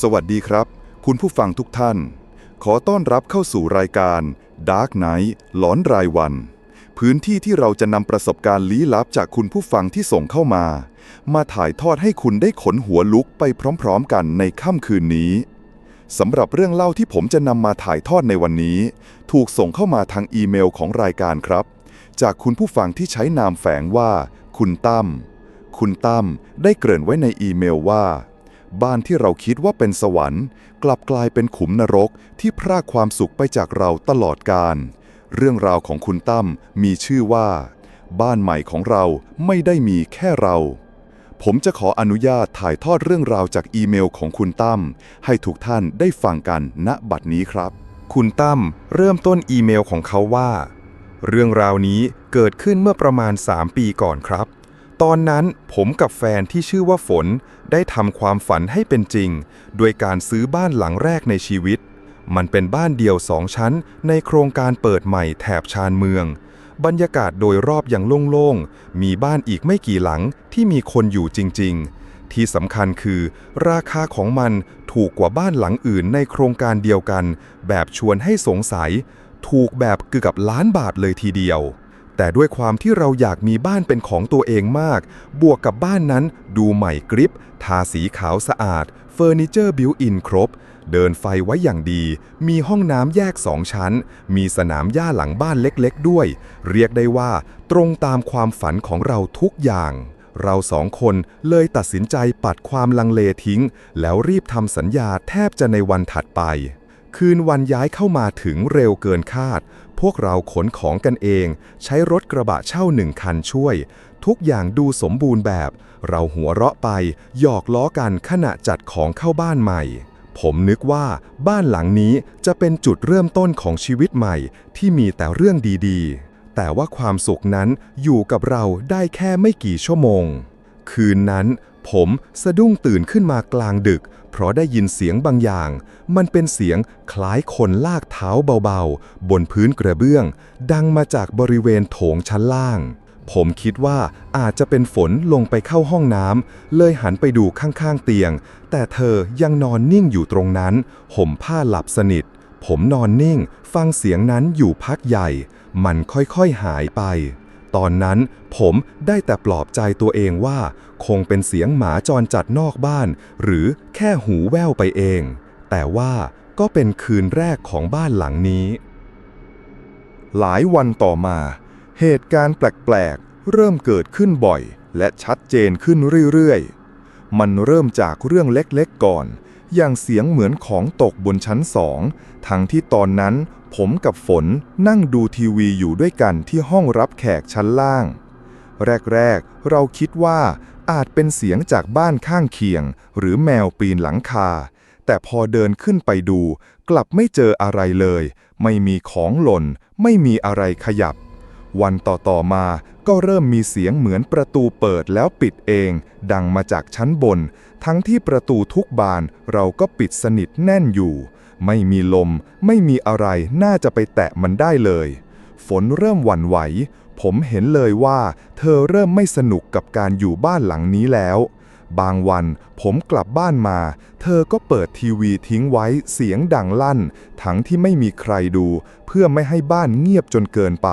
สวัสดีครับ คุณผู้ฟังทุกท่าน ขอต้อนรับเข้าสู่รายการ Dark Night หลอนรายวัน พื้นที่ที่เราจะนำประสบการณ์ลี้ลับจากคุณผู้ฟังที่ส่งเข้ามา มาถ่ายทอดให้คุณได้ขนหัวลุกไปพร้อมๆ กันในค่ำคืนนี้สำหรับเรื่องเล่าที่ผมจะนำมาถ่ายทอดในวันนี้ ถูกส่งเข้ามาทางอีเมลของรายการครับ จากคุณผู้ฟังที่ใช้นามแฝงว่า คุณตั้มคุณตั้มได้เกริ่นไว้ในอีเมลว่า บ้านที่เราคิดว่าเป็นสวรรค์ กลับกลายเป็นขุมนรกที่พรากความสุขไปจากเราตลอดกาลเรื่องราวของคุณตั้มมีชื่อว่า บ้านใหม่ของเราไม่ได้มีแค่เรา ผมจะขออนุญาตถ่ายทอดเรื่องราวจากอีเมลของคุณตั้มให้ทุกท่านได้ฟังกันณบัดนี้ครับ คุณตั้มเริ่มต้นอีเมลของเขาว่า เรื่องราวนี้เกิดขึ้นเมื่อประมาณ 3 ปีก่อนครับ ตอนนั้นผมกับแฟนที่ชื่อว่าฝนได้ทำความฝันให้เป็นจริง โดยการซื้อบ้านหลังแรกในชีวิต มันเป็นบ้านเดี่ยวสองชั้น ในโครงการเปิดใหม่แถบชานเมือง บรรยากาศโดยรอบอย่างโล่งๆ มีบ้านอีกไม่กี่หลังที่มีคนอยู่จริง ๆ ที่สำคัญคือ ราคาของมันถูกกว่าบ้านหลังอื่นในโครงการเดียวกัน แบบชวนให้สงสัย ถูกแบบเกือบล้านบาทเลยทีเดียว แต่ด้วยความที่เราอยากมีบ้านเป็นของตัวเองมาก บวกกับบ้านนั้นดูใหม่กริบ ทาสีขาวสะอาด เฟอร์นิเจอร์บิวอินครบ เดินไฟไว้อย่างดี มีห้องน้ำแยกสองชั้น มีสนามหญ้าหลังบ้านเล็กๆด้วย เรียกได้ว่า ตรงตามความฝันของเราทุกอย่างเราสองคนเลยตัดสินใจปัดความลังเลทิ้ง แล้วรีบทำสัญญาแทบจะในวันถัดไป คืนวันย้ายเข้ามาถึงเร็วเกินคาด พวกเราขนของกันเอง ใช้รถกระบะเช่าหนึ่งคันช่วย ทุกอย่างดูสมบูรณ์แบบ เราหัวเราะไป หยอกล้อกันขณะจัดของเข้าบ้านใหม่ ผมนึกว่าบ้านหลังนี้จะเป็นจุดเริ่มต้นของชีวิตใหม่ ที่มีแต่เรื่องดีๆ แต่ว่าความสุขนั้นอยู่กับเราได้แค่ไม่กี่ชั่วโมง คืนนั้น ผมสะดุ้งตื่นขึ้นมากลางดึก เพราะได้ยินเสียงบางอย่าง มันเป็นเสียงคล้ายคนลากเท้าเบาๆ บนพื้นกระเบื้อง ดังมาจากบริเวณโถงชั้นล่าง ผมคิดว่าอาจจะเป็นฝนลงไปเข้าห้องน้ำเลยหันไปดูข้างๆเตียง แต่เธอยังนอนนิ่งอยู่ตรงนั้น ห่มผ้าหลับสนิท ผมนอนนิ่ง ฟังเสียงนั้นอยู่พักใหญ่ มันค่อยๆหายไป ตอนนั้นผมได้แต่ปลอบใจตัวเองว่า คงเป็นเสียงหมาจรจัดนอกบ้าน หรือแค่หูแว่วไปเอง แต่ว่าก็เป็นคืนแรกของบ้านหลังนี้ หลายวันต่อมา เหตุการณ์แปลกๆ เริ่มเกิดขึ้นบ่อย และชัดเจนขึ้นเรื่อยๆ มันเริ่มจากเรื่องเล็กๆก่อน อย่างเสียงเหมือนของตกบนชั้นสอง ทั้งที่ตอนนั้นผมกับฝนนั่งดูทีวีอยู่ด้วยกันที่ห้องรับแขกชั้นล่าง แรกๆ เราคิดว่าอาจเป็นเสียงจากบ้านข้างเคียง หรือแมวปีนหลังคา แต่พอเดินขึ้นไปดู กลับไม่เจออะไรเลย ไม่มีของหล่น ไม่มีอะไรขยับ วันต่อๆมาก็เริ่มมีเสียงเหมือนประตูเปิดแล้วปิดเอง ดังมาจากชั้นบน ทั้งที่ประตูทุกบานเราก็ปิดสนิทแน่นอยู่ ไม่มีลม ไม่มีอะไรน่าจะไปแตะมันได้เลย ฝนเริ่มหวั่นไหว ผมเห็นเลยว่า เธอเริ่มไม่สนุกกับการอยู่บ้านหลังนี้แล้ว บางวันผมกลับบ้านมา เธอก็เปิดทีวีทิ้งไว้เสียงดังลั่น ทั้งที่ไม่มีใครดู เพื่อไม่ให้บ้านเงียบจนเกินไป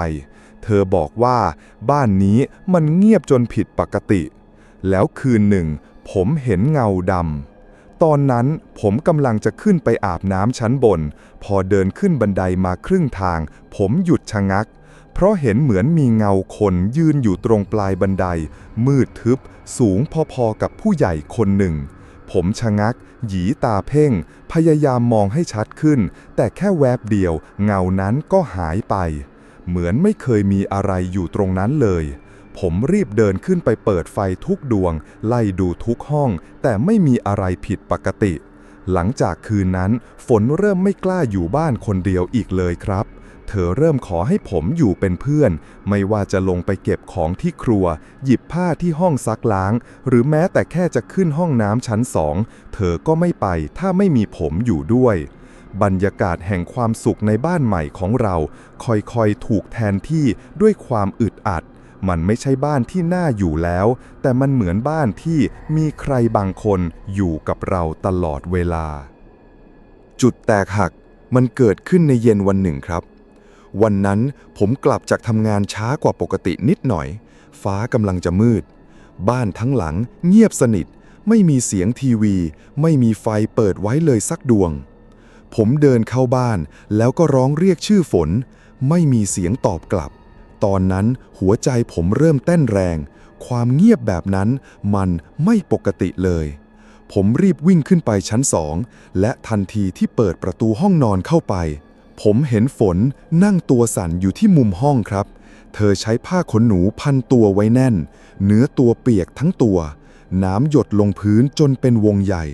เธอบอกว่า บ้านนี้มันเงียบจนผิดปกติแล้วคืนหนึ่ง ผมเห็นเงาดำ ตอนนั้นผมกำลังจะขึ้นไปอาบน้ำชั้นบน พอเดินขึ้นบันไดมาครึ่งทาง ผมหยุดชะงัก เพราะเห็นเหมือนมีเงาคนยืนอยู่ตรงปลายบันได มืดทึบ สูงพอๆกับผู้ใหญ่คนหนึ่ง ผมชะงัก หยีตาเพ่ง พยายามมองให้ชัดขึ้น แต่แค่แวบเดียว เงานั้นก็หายไป เหมือนไม่เคยมีอะไรอยู่ตรงนั้นเลย ผมรีบเดินขึ้นไปเปิดไฟทุกดวง ไล่ดูทุกห้อง แต่ไม่มีอะไรผิดปกติ หลังจากคืนนั้น ฝนเริ่มไม่กล้าอยู่บ้านคนเดียวอีกเลยครับ เธอเริ่มขอให้ผมอยู่เป็นเพื่อน ไม่ว่าจะลงไปเก็บของที่ครัว หยิบผ้าที่ห้องซักล้าง หรือแม้แต่แค่จะขึ้นห้องน้ำชั้นสอง เธอก็ไม่ไปถ้าไม่มีผมอยู่ด้วยบรรยากาศแห่งความสุขในบ้านใหม่ของเรา ค่อยๆ ถูกแทนที่ด้วยความอึดอัด มันไม่ใช่บ้านที่น่าอยู่แล้ว แต่มันเหมือนบ้านที่มีใครบางคนอยู่กับเราตลอดเวลา จุดแตกหักมันเกิดขึ้นในเย็นวันหนึ่งครับ วันนั้นผมกลับจากทำงานช้ากว่าปกตินิดหน่อย ฟ้ากำลังจะมืด บ้านทั้งหลังเงียบสนิท ไม่มีเสียงทีวี ไม่มีไฟเปิดไว้เลยสักดวง ผมเดินเข้าบ้านแล้วก็ร้องเรียกชื่อฝน ไม่มีเสียงตอบกลับ ตอนนั้นหัวใจผมเริ่มเต้นแรง ความเงียบแบบนั้นมันไม่ปกติเลย ผมรีบวิ่งขึ้นไปชั้นสองและทันทีที่เปิดประตูห้องนอนเข้าไป ผมเห็นฝนนั่งตัวสั่นอยู่ที่มุมห้องครับ เธอใช้ผ้าขนหนูพันตัวไว้แน่น เนื้อตัวเปียกทั้งตัว น้ำหยดลงพื้นจนเป็นวงใหญ่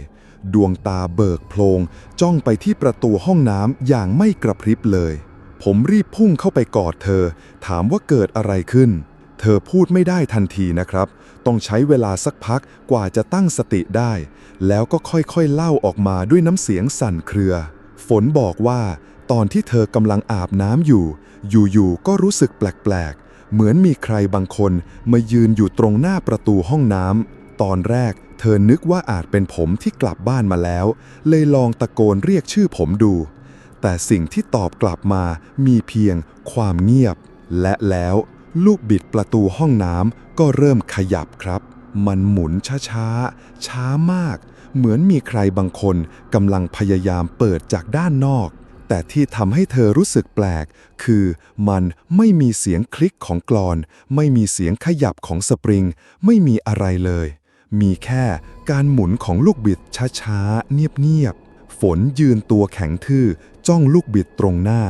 ดวงตาเบิกโพลงจ้องไปที่ประตูห้องน้ำอย่างไม่กระพริบเลย ผมรีบพุ่งเข้าไปกอดเธอ ถามว่าเกิดอะไรขึ้น เธอพูดไม่ได้ทันทีนะครับ ต้องใช้เวลาสักพักกว่าจะตั้งสติได้ แล้วก็ค่อยๆเล่าออกมาด้วยน้ำเสียงสั่นเครือ ฝนบอกว่า ตอนที่เธอกำลังอาบน้ำอยู่ อยู่ๆก็รู้สึกแปลกๆ เหมือนมีใครบางคนมายืนอยู่ตรงหน้าประตูห้องน้ำตอนแรกเธอนึกว่าอาจเป็นผมที่กลับบ้านมาแล้ว เลยลองตะโกนเรียกชื่อผมดู แต่สิ่งที่ตอบกลับมามีเพียงความเงียบ และแล้วลูกบิดประตูห้องน้ำก็เริ่มขยับครับ มันหมุนช้าๆช้ามาก เหมือนมีใครบางคนกำลังพยายามเปิดจากด้านนอก แต่ที่ทำให้เธอรู้สึกแปลก คือมันไม่มีเสียงคลิกของกรอน ไม่มีเสียงขยับของสปริง ไม่มีอะไรเลย มีแค่การหมุนของลูกบิดช้าๆเงียบๆฝนยืนตัวแข็งทื่อ จ้องลูกบิดตรงหน้า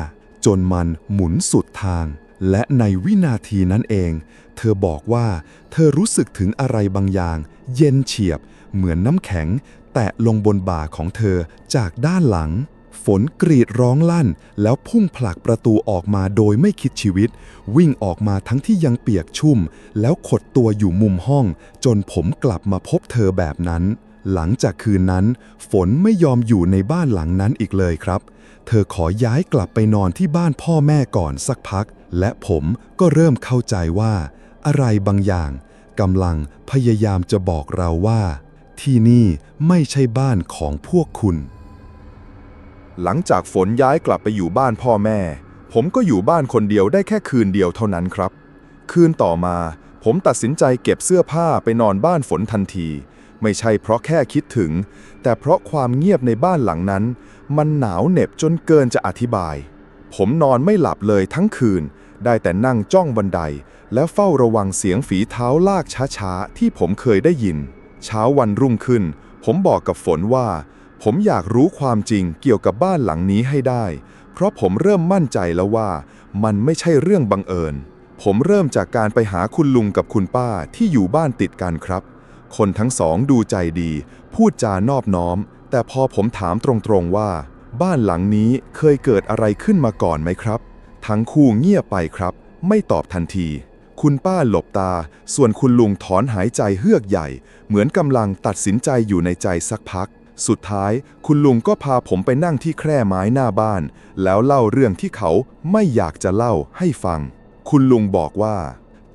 จนมันหมุนสุดทาง และในวินาทีนั้นเอง เธอบอกว่า เธอรู้สึกถึงอะไรบางอย่าง เย็นเฉียบ เหมือนน้ำแข็ง แตะลงบนบ่าของเธอจากด้านหลัง ฝนกรีดร้องลั่น แล้วพุ่งผลักประตูออกมาโดยไม่คิดชีวิต วิ่งออกมาทั้งที่ยังเปียกชุ่ม แล้วขดตัวอยู่มุมห้อง จนผมกลับมาพบเธอแบบนั้น หลังจากคืนนั้น ฝนไม่ยอมอยู่ในบ้านหลังนั้นอีกเลยครับ เธอขอย้ายกลับไปนอนที่บ้านพ่อแม่ก่อนสักพัก และผมก็เริ่มเข้าใจว่า อะไรบางอย่างกำลังพยายามจะบอกเราว่า ที่นี่ไม่ใช่บ้านของพวกคุณ หลังจากฝนย้ายกลับไปอยู่บ้านพ่อแม่ ผมก็อยู่บ้านคนเดียวได้แค่คืนเดียวเท่านั้นครับ คืนต่อมา ผมตัดสินใจเก็บเสื้อผ้าไปนอนบ้านฝนทันที ไม่ใช่เพราะแค่คิดถึง แต่เพราะความเงียบในบ้านหลังนั้น มันหนาวเหน็บจนเกินจะอธิบาย ผมนอนไม่หลับเลยทั้งคืน ได้แต่นั่งจ้องบันได และเฝ้าระวังเสียงฝีเท้าลากช้าๆ ที่ผมเคยได้ยิน เช้าวันรุ่งขึ้น ผมบอกกับฝนว่า ผมอยากรู้ความจริงเกี่ยวกับบ้านหลังนี้ให้ได้ เพราะผมเริ่มมั่นใจแล้วว่า มันไม่ใช่เรื่องบังเอิญผมเริ่มจากการไปหาคุณลุงกับคุณป้าที่อยู่บ้านติดกันครับ คนทั้งสองดูใจดี พูดจานอบน้อม แต่พอผมถามตรงๆว่า บ้านหลังนี้เคยเกิดอะไรขึ้นมาก่อนไหมครับ ทั้งคู่เงียบไปครับ ไม่ตอบทันที คุณป้าหลบตา ส่วนคุณลุงถอนหายใจเฮือกใหญ่ เหมือนกำลังตัดสินใจอยู่ในใจสักพัก สุดท้าย คุณลุงก็พาผมไปนั่งที่แคร่ไม้หน้าบ้าน แล้วเล่าเรื่องที่เขาไม่อยากจะเล่าให้ฟัง คุณลุงบอกว่า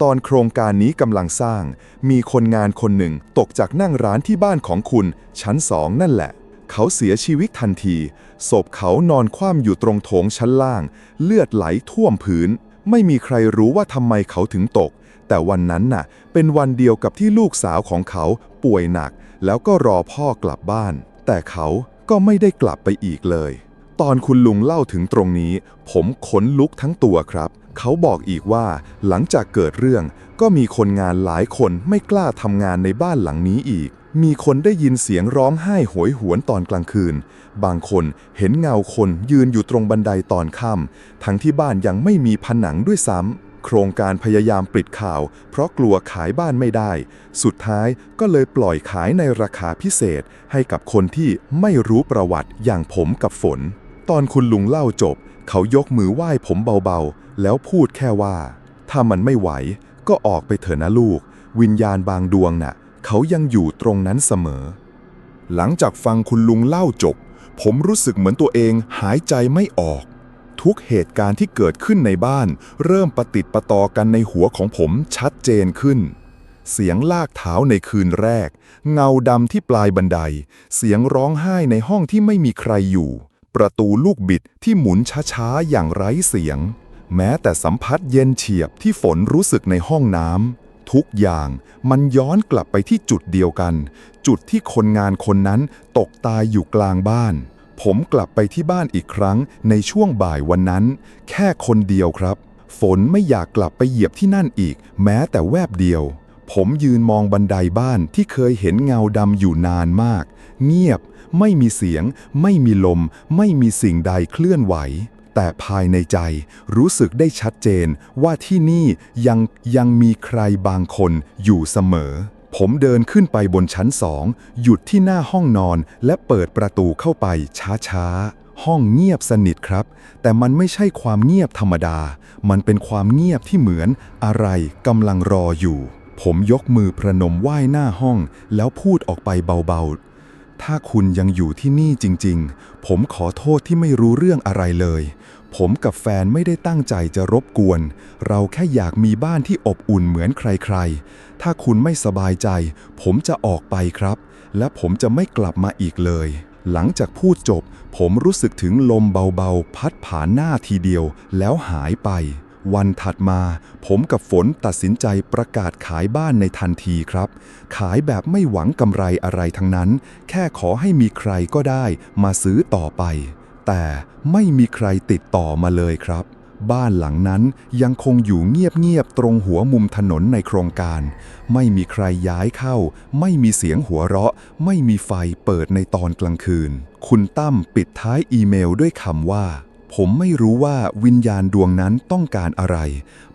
ตอนโครงการนี้กำลังสร้าง มีคนงานคนหนึ่งตกจากนั่งร้านที่บ้านของคุณ ชั้นสองนั่นแหละ เขาเสียชีวิตทันที ศพเขานอนคว่ำอยู่ตรงโถงชั้นล่าง เลือดไหลท่วมพื้น ไม่มีใครรู้ว่าทำไมเขาถึงตก แต่วันนั้นน่ะ เป็นวันเดียวกับที่ลูกสาวของเขาป่วยหนัก แล้วก็รอพ่อกลับบ้าน แต่เขาก็ไม่ได้กลับไปอีกเลย ตอนคุณลุงเล่าถึงตรงนี้ ผมขนลุกทั้งตัวครับ เขาบอกอีกว่า หลังจากเกิดเรื่อง ก็มีคนงานหลายคนไม่กล้าทำงานในบ้านหลังนี้อีก มีคนได้ยินเสียงร้องไห้โหยหวนตอนกลางคืน บางคนเห็นเงาคนยืนอยู่ตรงบันไดตอนค่ำทั้งที่บ้านยังไม่มีผนังด้วยซ้ำโครงการพยายามปิดข่าว เพราะกลัวขายบ้านไม่ได้ สุดท้ายก็เลยปล่อยขายในราคาพิเศษให้กับคนที่ไม่รู้ประวัติอย่างผมกับฝน ตอนคุณลุงเล่าจบ เขายกมือไหว้ผมเบาๆ แล้วพูดแค่ว่า ถ้ามันไม่ไหว ก็ออกไปเถอะนะลูก วิญญาณบางดวงน่ะ เขายังอยู่ตรงนั้นเสมอ หลังจากฟังคุณลุงเล่าจบ ผมรู้สึกเหมือนตัวเองหายใจไม่ออก ทุกเหตุการณ์ที่เกิดขึ้นในบ้าน เริ่มประติดประต่อกันในหัวของผมชัดเจนขึ้นเสียงลากเท้าในคืนแรก เงาดำที่ปลายบันได เสียงร้องไห้ในห้องที่ไม่มีใครอยู่ ประตูลูกบิดที่หมุนช้าๆ อย่างไร้เสียง แม้แต่สัมผัสเย็นเฉียบที่ฝนรู้สึกในห้องน้ำทุกอย่างมันย้อนกลับไปที่จุดเดียวกัน จุดที่คนงานคนนั้นตกตายอยู่กลางบ้าน ผมกลับไปที่บ้านอีกครั้งในช่วงบ่ายวันนั้น แค่คนเดียวครับ ฝนไม่อยากกลับไปเหยียบที่นั่นอีก แม้แต่แวบเดียว ผมยืนมองบันไดบ้านที่เคยเห็นเงาดำอยู่นานมาก เงียบ ไม่มีเสียง ไม่มีลม ไม่มีสิ่งใดเคลื่อนไหว แต่ภายในใจรู้สึกได้ชัดเจนว่าที่นี่ยังยังมีใครบางคนอยู่เสมอ ผมเดินขึ้นไปบนชั้นสอง หยุดที่หน้าห้องนอนและเปิดประตูเข้าไปช้าๆห้องเงียบสนิทครับ แต่มันไม่ใช่ความเงียบธรรมดา มันเป็นความเงียบที่เหมือนอะไรกำลังรออยู่ ผมยกมือประนมไหว้หน้าห้อง แล้วพูดออกไปเบาๆ ถ้าคุณยังอยู่ที่นี่จริง ๆ ผมขอโทษที่ไม่รู้เรื่องอะไรเลย ผมกับแฟนไม่ได้ตั้งใจจะรบกวน เราแค่อยากมีบ้านที่อบอุ่นเหมือนใครๆ ถ้าคุณไม่สบายใจ ผมจะออกไปครับ และผมจะไม่กลับมาอีกเลย หลังจากพูดจบ ผมรู้สึกถึงลมเบาๆ พัดผ่านหน้าทีเดียวแล้วหายไป วันถัดมา ผมกับฝนตัดสินใจประกาศขายบ้านในทันทีครับ ขายแบบไม่หวังกำไรอะไรทั้งนั้น แค่ขอให้มีใครก็ได้มาซื้อต่อไป แต่ไม่มีใครติดต่อมาเลยครับบ้านหลังนั้นยังคงอยู่เงียบๆตรงหัวมุมถนนในโครงการ ไม่มีใครย้ายเข้า ไม่มีเสียงหัวเราะ ไม่มีไฟเปิดในตอนกลางคืน คุณตั้มปิดท้ายอีเมลด้วยคำว่า ผมไม่รู้ว่าวิญญาณดวงนั้นต้องการอะไร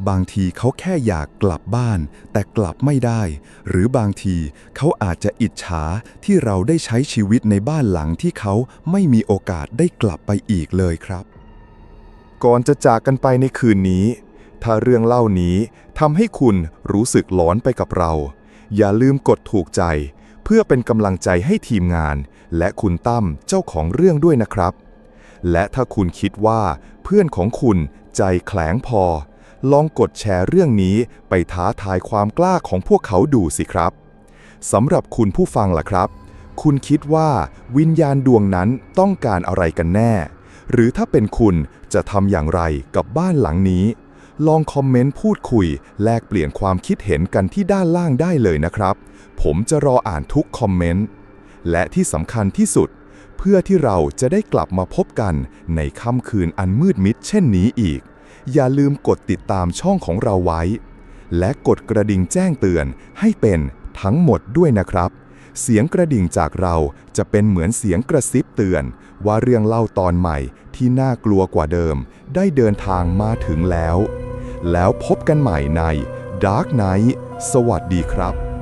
บางทีเขาแค่อยากกลับบ้าน แต่กลับไม่ได้ หรือบางทีเขาอาจจะอิจฉาที่เราได้ใช้ชีวิตในบ้านหลังที่เขาไม่มีโอกาสได้กลับไปอีกเลยครับ ก่อนจะจากกันไปในคืนนี้ ถ้าเรื่องเล่านี้ทำให้คุณรู้สึกหลอนไปกับเรา อย่าลืมกดถูกใจ เพื่อเป็นกำลังใจให้ทีมงาน และคุณตั้มเจ้าของเรื่องด้วยนะครับ และถ้าคุณคิดว่าเพื่อนของคุณใจแข็งพอ ลองกดแชร์เรื่องนี้ไปท้าทายความกล้าของพวกเขาดูสิครับสำหรับคุณผู้ฟังล่ะครับ คุณคิดว่าวิญญาณดวงนั้นต้องการอะไรกันแน่ หรือถ้าเป็นคุณจะทำอย่างไรกับบ้านหลังนี้ ลองคอมเมนต์พูดคุย แลกเปลี่ยนความคิดเห็นกันที่ด้านล่างได้เลยนะครับ ผมจะรออ่านทุกคอมเมนต์ และที่สำคัญที่สุด พื่อที่เราจะได้กลับมาพบกันในค่ำคืนอันมืดมิดเช่นนี้อีก อย่าลืมกดติดตามช่องของเราไว้ และกดกระดิ่งแจ้งเตือนให้เป็นทั้งหมดด้วยนะครับ เสียงกระดิ่งจากเราจะเป็นเหมือนเสียงกระซิบเตือน ว่าเรื่องเล่าตอนใหม่ที่น่ากลัวกว่าเดิม ได้เดินทางมาถึงแล้ว แล้วพบกันใหม่ใน Dark Knight สวัสดีครับ